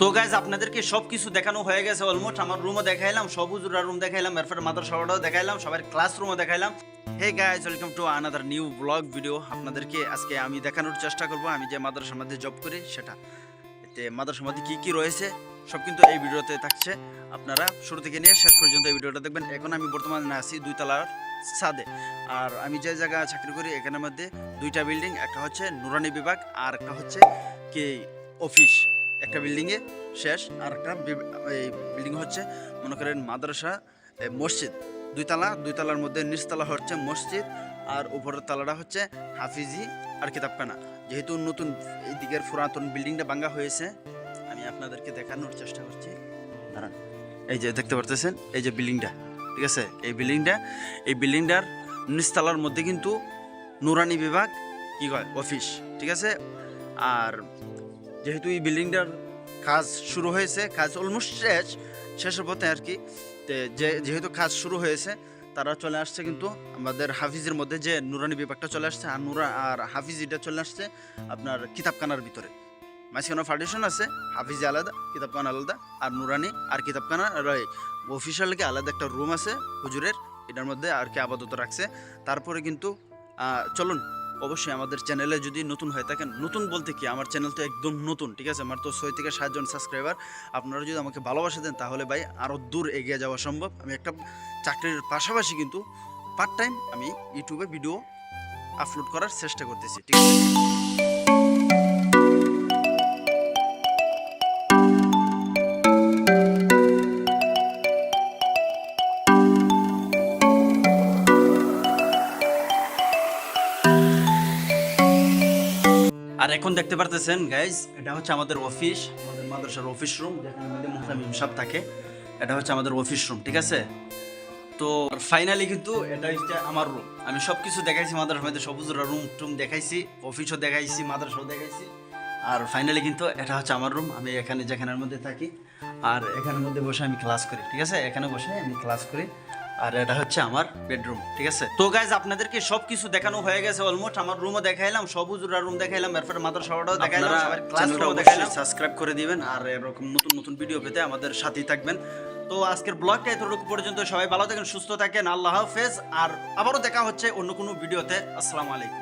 তো গাইজ আপনাদেরকে সব কিছু দেখানো হয়ে গেছে অলমোস্ট আমার রুমও দেখাইলাম সবুজুরা রুম দেখাইলাম, এরপর মাদ্রাসাটাও দেখাইলাম সবার ক্লাসরুমও দেখাইলাম। Hey guys welcome to another new blog video আপনাদেরকে আজকে আমি দেখানোর চেষ্টা করব, আমি যে মাদ্রাসার মধ্যে জব করি, সেটা। এতে মাদ্রাসার মধ্যে কী কী রয়েছে, সব কিন্তু এই ভিডিওতে থাকছে। আপনারা শুরু থেকে নিয়ে শেষ পর্যন্ত এই ভিডিওটা দেখবেন। এখন আমি বর্তমানে আছি দুই তলার ছাদে। আর আমি যে জায়গায় চাকরি করি, এখানের মধ্যে দুইটা বিল্ডিং একটা হচ্ছে নুরানি বিভাগ আর একটা হচ্ছে কি অফিস একটা বিল্ডিংয়ে শেষ, আর একটা এই বিল্ডিং হচ্ছে, মনে করেন, মাদ্রাসা মসজিদ। দুইতলা, দুইতলার মধ্যে নিচতলা হচ্ছে মসজিদ, আর উপরের তালাটা হচ্ছে হাফিজি আর কিতাবখানা। যেহেতু নতুন এই দিকের পুরাতন বিল্ডিংটা ভাঙ্গা হয়েছে, আমি আপনাদেরকে দেখানোর চেষ্টা করছি। এই যে দেখতে পারতেছেন, এই যে বিল্ডিংটা, ঠিক আছে? এই বিল্ডিংটা, এই বিল্ডিংটার নিচতলার মধ্যে কিন্তু নুরানি বিভাগ, কি কয়? অফিস, ঠিক আছে? আর যেহেতু এই বিল্ডিংটার কাজ শুরু হয়েছে, কাজ অলমোস্ট শেষ, শেষের পথে আর কি যে, যেহেতু কাজ শুরু হয়েছে, তারা চলে আসছে কিন্তু আমাদের হাফিজের মধ্যে যে নুরানি বিভাগটা চলে আসছে, আর নুরা আর হাফিজ এটা চলে আসছে আপনার কিতাবখানার ভিতরে। মাঝখানে ফাউন্ডেশন আছে, হাফিজি আলাদা, কিতাবখানা আলাদা, আর নুরানি আর কিতাবখানা অফিসিয়ালকে আলাদা একটা রুম আছে, হুজুরের, এটার মধ্যে আর কি আপাতত রাখছে। তারপরে কিন্তু চলুন অবশ্যই আমাদের চ্যানেলে যদি নতুন হয়ে থাকেন, নতুন বলতে কি, আমার চ্যানেল তো একদম নতুন, ঠিক আছে? আমার তো ছয় থেকে সাতজন সাবস্ক্রাইবার আপনারা যদি আমাকে ভালোবাসা দেন, তাহলে ভাই আরও দূর এগিয়ে যাওয়া সম্ভব। আমি একটা চাকরির পাশাপাশি কিন্তু পার্ট টাইম আমি ইউটিউবে ভিডিও আপলোড করার চেষ্টা করতেছি, ঠিক আছে? আর এখন দেখতে পারতেছেন গাইজ এটা হচ্ছে আমাদের অফিস আমাদের মাদ্রাসার অফিস রুম যেখানে সাহেব থাকে। এটা হচ্ছে আমাদের অফিস রুম ঠিক আছে? তো ফাইনালি কিন্তু এটা হচ্ছে আমার রুম আমি সব কিছু দেখাইছি মাদ্রাসার মধ্যে সবুজ রুম টুম দেখাইছি অফিসও দেখাইছি, মাদ্রাসাও দেখাইছি। আর ফাইনালি কিন্তু এটা হচ্ছে আমার রুম আমি এখানে যেখানের মধ্যে থাকি, আর এখানের মধ্যে বসে আমি ক্লাস করি, ঠিক আছে? এখানে বসে আমি ক্লাস করি। আর এটা হচ্ছে আমার বেডরুম ঠিক আছে? তো গাইজ আপনাদেরকে সব কিছু দেখানো হয়ে গেছে অলমোস্ট আমার রুমও দেখাইলাম সবুজুরা রুম দেখাইলাম এরপরে মাদ্রাসাটাও দেখাইলাম সবার ক্লাসটাও দেখাইলাম। সাবস্ক্রাইব করে দিবেন আর এরকম নতুন নতুন ভিডিও পেতে আমাদের সাথেই থাকবেন। তো আজকের ব্লগটা এতটুকু পর্যন্ত সবাই ভালো থাকেন সুস্থ থাকেন আল্লাহ হাফেজ। আর আবারও দেখা হচ্ছে অন্য কোনো ভিডিওতে আসসালামু আলাইকুম।